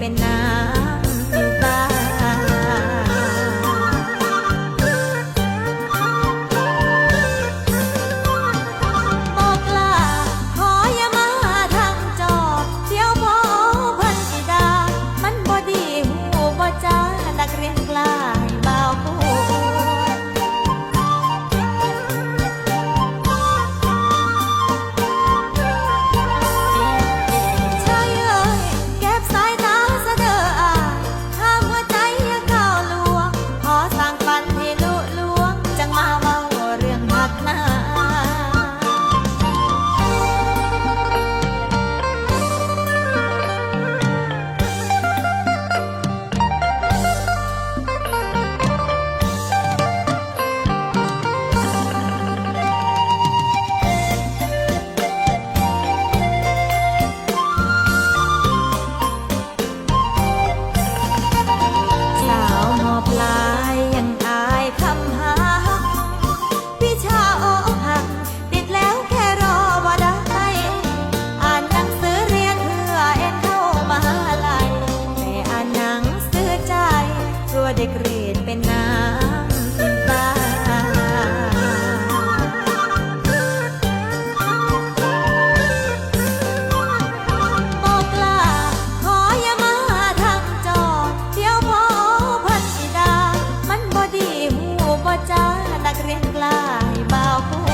เป็นน้ำ บอกลาขออย่ามาทางจอเดี๋ยวพอพันธิดา มันบ่ดีหูบ่จานักเรียนกลายเบาผู้